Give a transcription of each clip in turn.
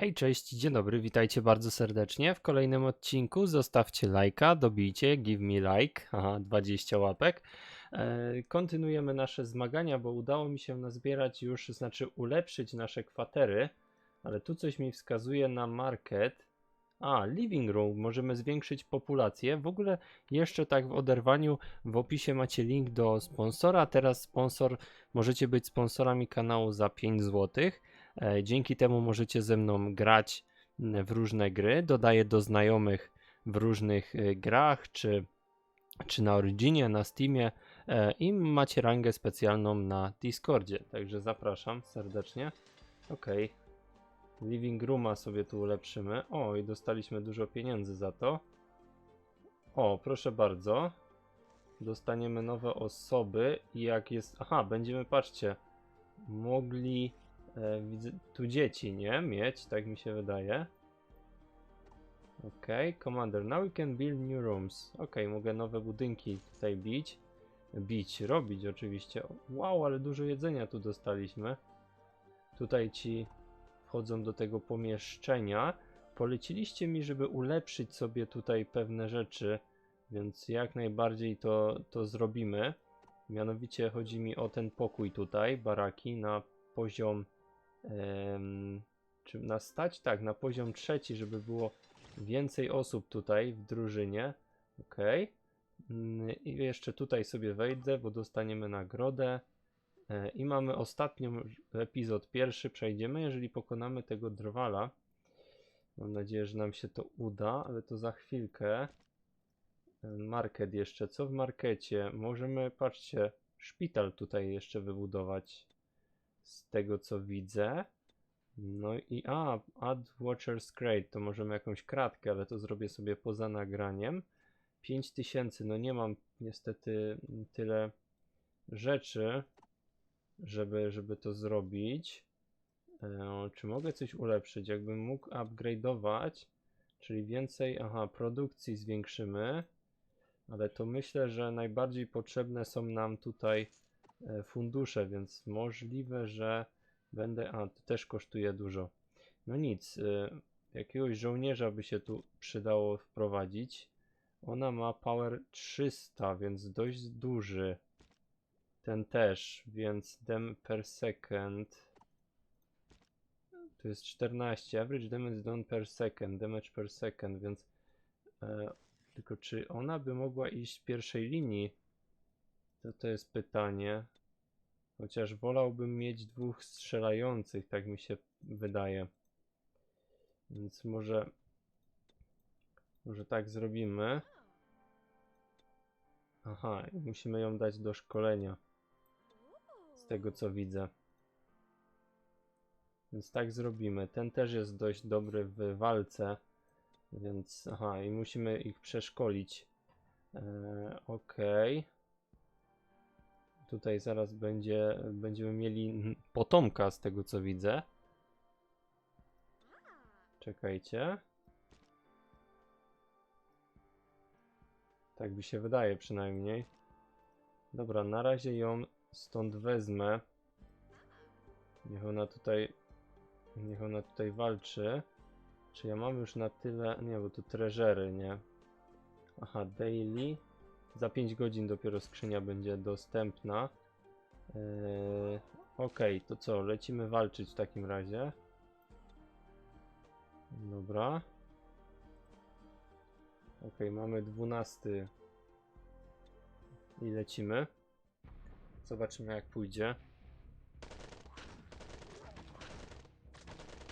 Hej, cześć, dzień dobry, witajcie bardzo serdecznie. W kolejnym odcinku zostawcie lajka, dobijcie, give me like, aha, 20 łapek. E, kontynuujemy nasze zmagania, bo udało mi się nazbierać już, znaczy ulepszyć nasze kwatery, ale tu coś mi wskazuje na market. A, living room, możemy zwiększyć populację. W ogóle jeszcze tak w oderwaniu w opisie macie link do sponsora. Teraz sponsor, możecie być sponsorami kanału za 5 złotych. E, Dzięki temu możecie ze mną grać w różne gry. Dodaję do znajomych w różnych e, grach, czy, czy na Originie, na Steamie e, i macie rangę specjalną na Discordzie. Także zapraszam serdecznie. Ok. Living Rooma sobie tu ulepszymy. O, i dostaliśmy dużo pieniędzy za to. O, proszę bardzo. Dostaniemy nowe osoby i jak jest... Aha, będziemy, patrzcie, mogli widzę, tu dzieci, nie? Mieć, tak mi się wydaje. Ok, Commander, now we can build new rooms. Ok, mogę nowe budynki tutaj bić. Bić, robić oczywiście. Wow, ale dużo jedzenia tu dostaliśmy. Tutaj ci wchodzą do tego pomieszczenia. Poleciliście mi, żeby ulepszyć sobie tutaj pewne rzeczy, więc jak najbardziej to, to zrobimy. Mianowicie chodzi mi o ten pokój tutaj, baraki na poziom em, czy na stać? Tak, na poziom trzeci, żeby było więcej osób tutaj w drużynie. Ok. I jeszcze tutaj sobie wejdę, bo dostaniemy nagrodę. E, I mamy ostatnią epizod pierwszy. Przejdziemy, jeżeli pokonamy tego drwala. Mam nadzieję, że nam się to uda, ale to za chwilkę. E, Market jeszcze. Co w markecie? Możemy, patrzcie, szpital tutaj jeszcze wybudować. Z tego co widzę. No i a, add Watcher's Crate, to możemy jakąś kratkę, ale to zrobię sobie poza nagraniem. 5000, no nie mam niestety tyle rzeczy, żeby, żeby to zrobić. E, czy mogę coś ulepszyć? Jakbym mógł upgrade'ować, czyli więcej, aha, produkcji zwiększymy, ale to myślę, że najbardziej potrzebne są nam tutaj fundusze, więc możliwe, że będę, a to też kosztuje dużo. No nic, e, jakiegoś żołnierza by się tu przydało wprowadzić. Ona ma power 300, więc dość duży. Ten też, więc dem per second. Tu jest 14. Average damage done per second. Damage per second, więc. E, tylko czy ona by mogła iść w pierwszej linii? To to jest pytanie. Chociaż wolałbym mieć dwóch strzelających, tak mi się wydaje. Więc może. Może tak zrobimy. Aha, musimy ją dać do szkolenia. Z tego co widzę. Więc tak zrobimy. Ten też jest dość dobry w walce. Więc aha, i musimy ich przeszkolić. Eee, Okej. Tutaj zaraz będzie, będziemy mieli potomka z tego co widzę. Czekajcie. Tak mi się wydaje przynajmniej. Dobra, na razie ją stąd wezmę. Niech ona tutaj. Niech ona tutaj walczy. Czy ja mam już na tyle. Nie, bo tu treżery, nie? Aha, daily. Za 5 godzin dopiero skrzynia będzie dostępna. Eee, Okej, to co? Lecimy walczyć w takim razie. Dobra. Okej, mamy 12. I lecimy. Zobaczymy jak pójdzie.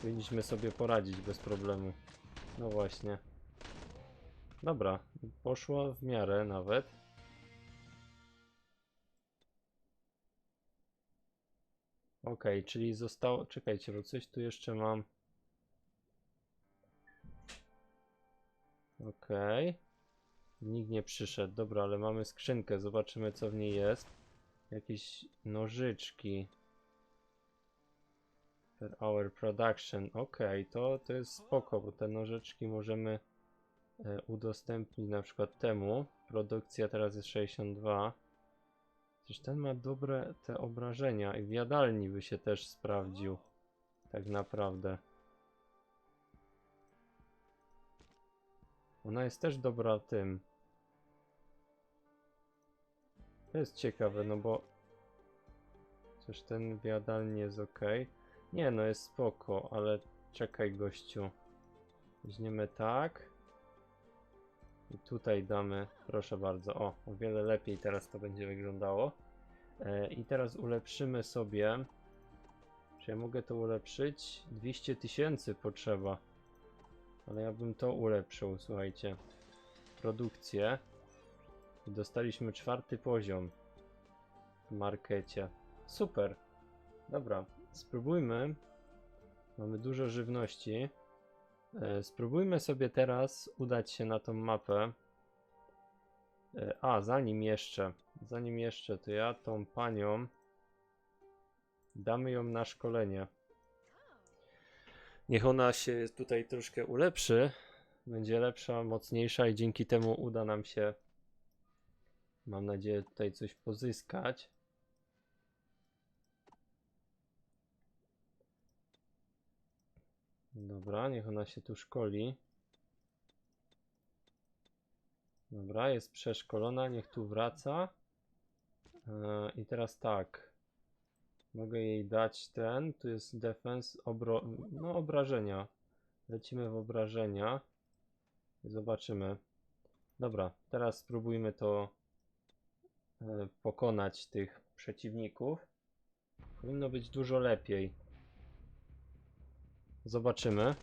Powinniśmy sobie poradzić bez problemu. No właśnie. Dobra, poszło w miarę nawet. Okej, czyli zostało. Czekajcie, bo coś tu jeszcze mam. Okej. Nikt nie przyszedł. Dobra, ale mamy skrzynkę. Zobaczymy, co w niej jest. Jakieś nożyczki. Per hour production. Okej, to, to jest spoko, bo te nożyczki możemy E, udostępnić na przykład temu. Produkcja teraz jest 62. Przecież ten ma dobre te obrażenia i w jadalni by się też sprawdził. Tak naprawdę. Ona jest też dobra tym. To jest ciekawe, no bo... Przecież ten w jadalni jest ok. Nie, no jest spoko, ale czekaj gościu. Weźmiemy tak. I tutaj damy, proszę bardzo, o, o wiele lepiej teraz to będzie wyglądało. E, I teraz ulepszymy sobie. Czy ja mogę to ulepszyć? 200 tysięcy potrzeba. Ale ja bym to ulepszył, słuchajcie. Produkcję. I dostaliśmy czwarty poziom w markecie. Super. Dobra, spróbujmy. Mamy dużo żywności. E, Spróbujmy sobie teraz udać się na tą mapę. E, A, zanim jeszcze, zanim jeszcze, to ja tą panią damy ją na szkolenie. Niech ona się tutaj troszkę ulepszy, będzie lepsza, mocniejsza i dzięki temu uda nam się, mam nadzieję, tutaj coś pozyskać. Dobra, niech ona się tu szkoli. Dobra, jest przeszkolona, niech tu wraca. E, I teraz tak. Mogę jej dać ten. Tu jest defense, obro no obrażenia. Lecimy w obrażenia. Zobaczymy. Dobra, teraz spróbujmy to e, pokonać tych przeciwników. Powinno być dużo lepiej. Zobaczymy.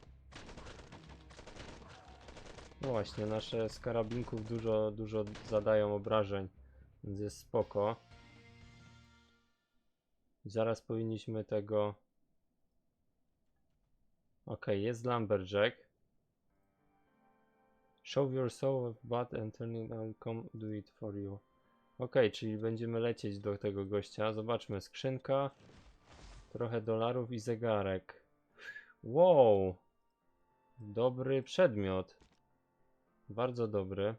No właśnie, nasze z karabinków dużo, dużo zadają obrażeń, więc jest spoko. Zaraz powinniśmy tego... Ok, jest Lumberjack. Show your soul of butt and turning on come do it for you. Ok, czyli będziemy lecieć do tego gościa. Zobaczmy, skrzynka. Trochę dolarów i zegarek. Wow! Dobry przedmiot. Bardzo dobry.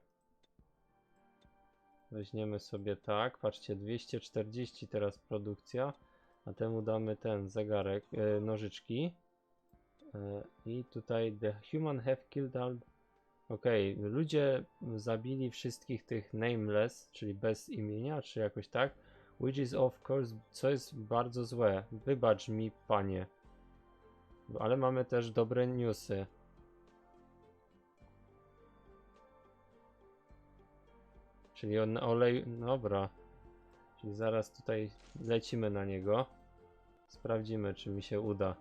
Weźmiemy sobie tak. Patrzcie, 240 teraz produkcja. A temu damy ten zegarek, e, nożyczki. E, I tutaj the human have killed all. Okej, ludzie zabili wszystkich tych nameless, czyli bez imienia, czy jakoś tak. Which is of course, co jest bardzo złe. Wybacz mi, panie. Ale mamy też dobre newsy. Czyli on olej. Dobra. Czyli zaraz tutaj lecimy na niego. Sprawdzimy, czy mi się uda.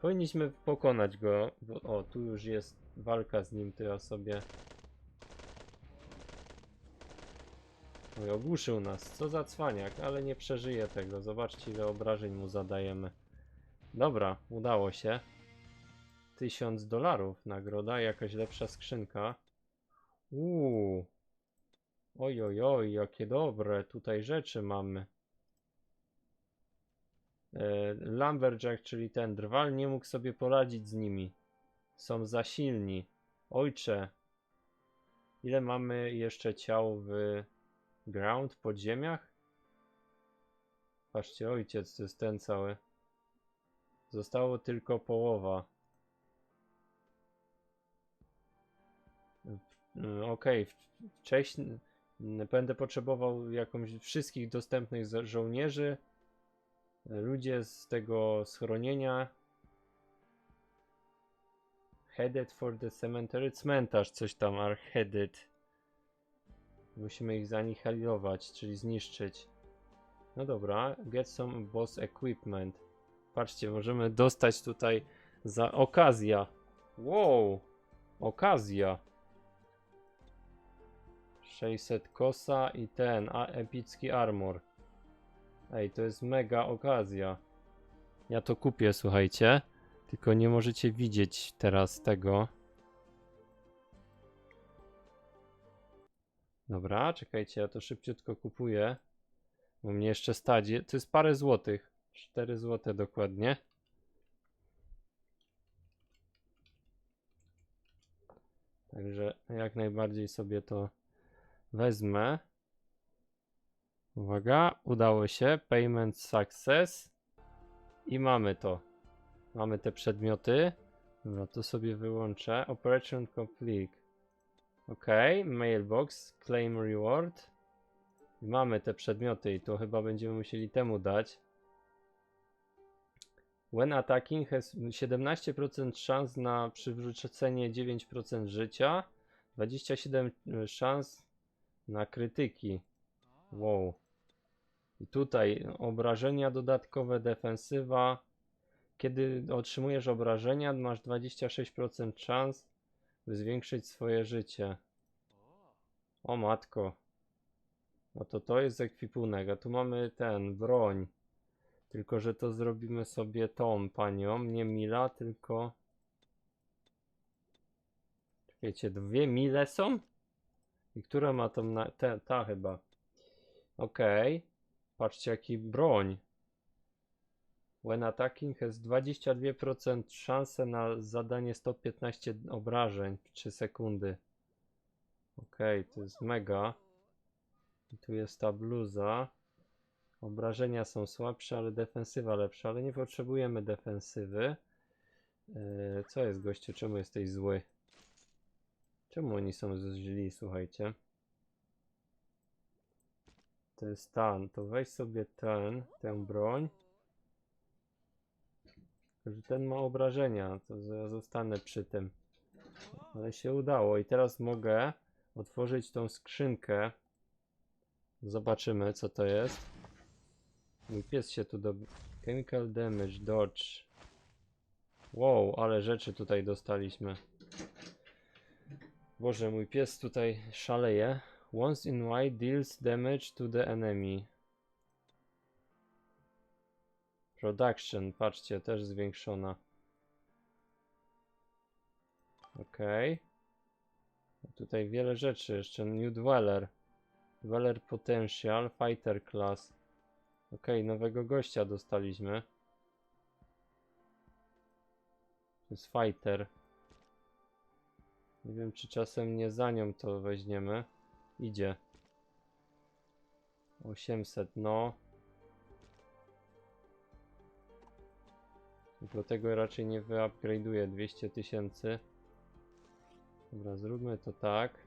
Powinniśmy pokonać go. O, tu już jest walka z nim, to ja sobie. Oj, ogłuszył nas. Co za cwaniak, ale nie przeżyje tego. Zobaczcie, ile obrażeń mu zadajemy. Dobra, udało się. 1000 dolarów nagroda, jakaś lepsza skrzynka. Uuu. Oj, oj, oj, jakie dobre tutaj rzeczy mamy. E, Lumberjack, czyli ten drwal, nie mógł sobie poradzić z nimi. Są za silni. Ojcze. Ile mamy jeszcze ciał w ground, podziemiach? Patrzcie, ojciec, to jest ten cały. Zostało tylko połowa. Mm, Okej, w- wcześniej będę potrzebował jakąś wszystkich dostępnych żołnierzy. Ludzie z tego schronienia. Headed for the cemetery. Cmentarz, coś tam, are headed. Musimy ich zanihilować, czyli zniszczyć. No dobra, get some boss equipment. Patrzcie, możemy dostać tutaj za okazja. Wow! Okazja. 600 kosa i ten, a epicki armor. Ej, to jest mega okazja. Ja to kupię, słuchajcie. Tylko nie możecie widzieć teraz tego. Dobra, czekajcie, ja to szybciutko kupuję. Bo mnie jeszcze stać. Je- To jest parę złotych. 4 złote dokładnie. Także jak najbardziej sobie to wezmę. Uwaga, udało się. Payment success. I mamy to. Mamy te przedmioty. Dobra, to sobie wyłączę. Operation complete. Ok, mailbox, claim reward. Mamy te przedmioty i to chyba będziemy musieli temu dać. When attacking has 17% szans na przywrócenie 9% życia, 27 szans na krytyki. Wow. I tutaj obrażenia dodatkowe, defensywa. Kiedy otrzymujesz obrażenia, masz 26% szans, by zwiększyć swoje życie. O matko. No to to jest ekwipunek, a tu mamy ten, broń. Tylko, że to zrobimy sobie tą panią, nie Mila, tylko... Wiecie, dwie Mile są? I która ma tą, na... ta chyba. Okej. Patrzcie, jaki broń. When attacking has 22% szansę na zadanie 115 obrażeń w 3 sekundy. Okej, to jest mega. I tu jest ta bluza. Obrażenia są słabsze, ale defensywa lepsza, ale nie potrzebujemy defensywy. Yy, co jest gościu? Czemu jesteś zły? Czemu oni są źli, słuchajcie? To jest ten, to weź sobie ten, tę broń. Że ten ma obrażenia, to ja zostanę przy tym. Ale się udało i teraz mogę otworzyć tą skrzynkę. Zobaczymy co to jest. Mój pies się tu do... Chemical damage, dodge. Wow, ale rzeczy tutaj dostaliśmy. Boże, mój pies tutaj szaleje. Once in white deals damage to the enemy. Production, patrzcie, też zwiększona. Okej. Tutaj wiele rzeczy, jeszcze New Dweller. Dweller Potential, Fighter Class. Okej, nowego gościa dostaliśmy. To jest Fighter. Nie wiem, czy czasem nie za nią to weźmiemy. Idzie. 800, no. Tylko tego raczej nie wyupgrade'uję. 200 tysięcy. Dobra, zróbmy to tak.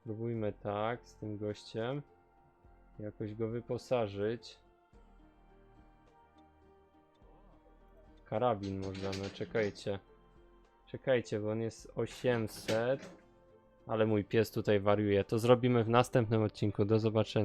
Spróbujmy tak z tym gościem. Jakoś go wyposażyć. Karabin możemy, czekajcie. Czekajcie, bo on jest 800. Ale mój pies tutaj wariuje. To zrobimy w następnym odcinku. Do zobaczenia.